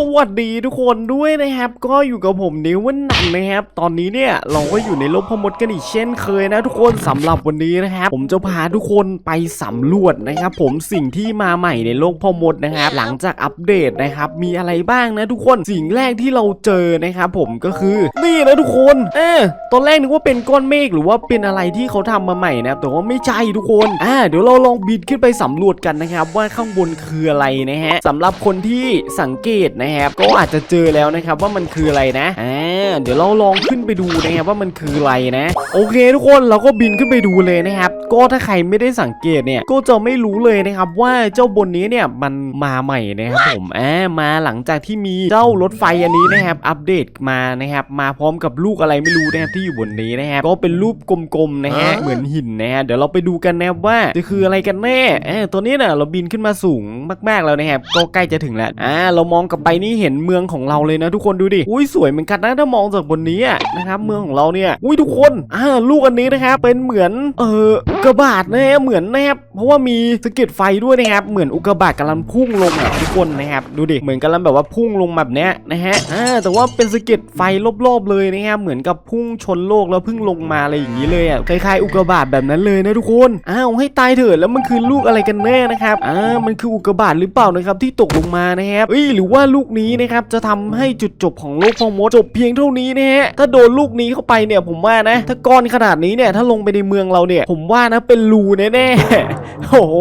สวัสดีทุกคนด้วยนะครับ ก็อยู่กับผมนิววันหนังนะครับ ตอนนี้เนี่ยเราก็อยู่ในโลกพมดกันอีกเช่นเคยนะทุกคนสำหรับวันนี้นะครับ ผมจะพาทุกคนไปสำรวจนะครับ ผมสิ่งที่มาใหม่ในโลกพมดนะครับ หลังจากอัปเดตนะครับ มีอะไรบ้างนะทุกคนสิ่งแรกที่เราเจอนะครับผมก็คือนี่นะทุกคนเออตอนแรกนึกว่าเป็นก้อนเมฆหรือว่าเป็นอะไรที่เขาทำมาใหม่นะแต่ว่าไม่ใช่ทุกคนอ่าเดี๋ยวเราลองบินขึ้นไปสำรวจกันนะครับ ว่าข้างบนคืออะไรนะฮะสำหรับคนที่สังเกตนะครับก็อาจจะเจอแล้วนะครับว่ามันคืออะไรนะอ่าเดี๋ยวเราลองขึ้นไปดูนะครับว่ามันคืออะไรนะ โอเค ทุกคนเราก็บินขึ้นไปดูเลยนะครับก็ถ้าใครไม่ได้สังเกตเนี่ยก็จะไม่รู้เลยนะครับว่าเจ้าบนนี้เนี่ยมันมาใหม่นะครับผมอ่ามาหลังจากที่มีเจ้ารถไฟอันนี้นะครับอัปเดตมานะครับมาพร้อมกับลูกอะไรไม่รู้นะครับที่อยู่บนนี้นะครับก็เป็นรูปกลมๆนะฮะเหมือนหินนะฮะเดี๋ยวเราไปดูกันนะครับว่าจะคืออะไรกันแน่เออตัวนี้น่ะเราบินขึ้นมาสูงมากๆแล้วนะครับก็ใกล้จะถึงแล้วอ่าเรามองกลับไปนี่เห็นเมืองของเราเลยนะทุกคนดูดิ อุ้ยสวยเหมือนกันนะถ้ามองจากบนนี้นะครับเมืองของเราเนี่ย อุ้ยทุกคนอ่าลูกอันนี้นะครับเป็นเหมือนเออกระบาดนะฮะเหมือนนะครับเพราะว่ามีสะเก็ดไฟด้วยนะครับเหมือนอุกกาบาตกำลังพุ่งลงอะทุกคนนะครับดูดิเหมือนกำลังแบบว่าพุ่งลงแบบเนี้ยนะฮะอ่าแต่ว่าเป็นสะเก็ดไฟรอบๆเลยนะครับเหมือนกับพุ่งชนโลกแล้วเพิ่งลงมาอะไรอย่างนี้เลยอะคล้ายๆอุกกาบาตแบบนั้นเลยนะทุกคนอ้าวให้ตายเถอะแล้วมันคือลูกอะไรกันแน่นะครับอ่ามันคืออุกกาบาตหรือเปล่านะครับที่ตกลงมานะครับเอ้ยหรือว่าลูกนี้นะครับจะทำให้จุดจบของโลกพ่อมดจบเพียงเท่านี้นะฮะถ้าโดนลูกนี้เข้าไปเนี่ยผมว่านะ ถ้าก้อนขนาดนี้เนี่ยถ้าลงไปในเมืองเราเนี่ย ผมว่านะเป็นรูแน่ๆโอ้โห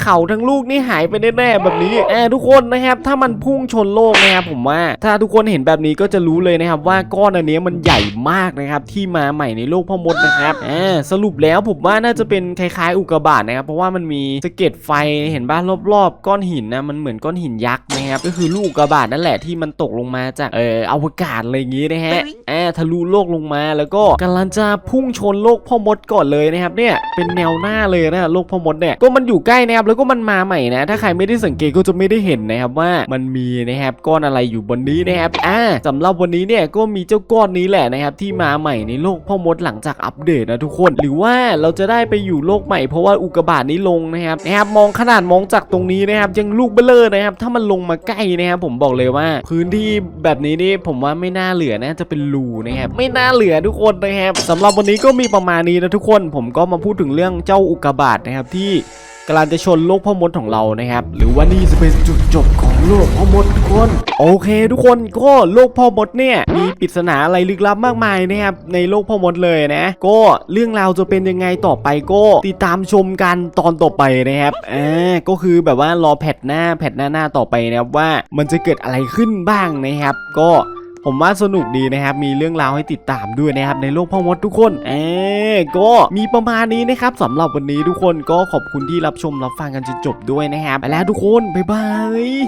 เข่าทั้งลูกนี่หายไปแน่ๆแบบนี้แอบทุกคนนะครับ ถ้ามันพุ่งชนโลกนะครับผมว่า ถ้าทุกคนเห็นแบบนี้ก็จะรู้เลยนะครับ ว่าก้อนอันนี้มันใหญ่มากนะครับที่มาใหม่ในโลกพ่อมดนะครับอ่าสรุปแล้วผมว่าน่าจะเป็นคล้ายๆ อุกกาบาตนะครับ เพราะว่ามันมีสะเก็ดไฟเห็นบ้านรอบๆ ก้อนหินนะมันเหมือนก้อนหินยักษ์นะครับก็คือลูกอุกกาบาตนั่นแหละที่มันตกลงมาจากเอ่ออวกาศอะไรอย่างงี้นะฮะอ่าทะลุโลกลงมาแล้วก็กำลังจะพุ่งชนโลกพ่อมดก่อนเลยนะครับเนี่ยเป็นแนวหน้าเลยนะโลกพ่อมดเนี่ยก็มันอยู่ใกล้นะครับแล้วก็มันมาใหม่นะ ถ้าใครไม่ได้สังเกตก็จะไม่ได้เห็นนะครับว่ามันมีนะครับก้อนอะไรอยู่บนนี้นะครับอ่าสำหรับวันนี้เนี่ยก็มีเจ้าก้อนนี้แหละนะครับที่มาใหม่ในโลกพ่อมดหลังจากอัปเดตนะทุกคน หรือว่าเราจะได้ไปอยู่โลกใหม่เพราะว่าอุกกาบาตนี้ลงนะครับนะครับมองขนาดมองจากตรงนี้นะครับยังลูกเบลเลอร์นะครับถ้ามันลงมาใกล้นะครับผมบอกเลยว่า พื้นที่แบบนี้นี่ผมว่าไม่น่าเหลือนะจะเป็นรูนะครับไม่น่าเหลือทุกคนนะครับสำหรับวันนี้ก็มีประมาณนี้นะทุกคน ผมก็มาพูดถึงเรื่องเจ้าอุกกาบาตนะครับที่ กำลังจะชนโลกพ่อมดของเรานะครับ หรือว่านี่จะเป็นจุดจบของโลกพ่อมดทุกคน โอเค ทุกคนก็โลกพ่อมดเนี่ยมีปริศนาอะไรลึกลับมากมายนะครับในโลกพ่อมดเลยนะ ก็เรื่องราวจะเป็นยังไงต่อไปก็ติดตามชมกันตอนต่อไปนะครับอ่าก็คือแบบว่ารอแพทหน้าแพทหน้าหน้าต่อไปนะครับว่ามันจะเกิดอะไรขึ้นบ้างนะครับ ก็ ผมว่าสนุกดีนะครับ มีเรื่องราวให้ติดตามด้วยนะครับในโลกพ่อมดทุกคนเออก็มีประมาณนี้นะครับสำหรับวันนี้ทุกคนก็ขอบคุณที่รับชมรับฟังกันจนจบด้วยนะครับไปแล้วทุกคนบ๊ายบาย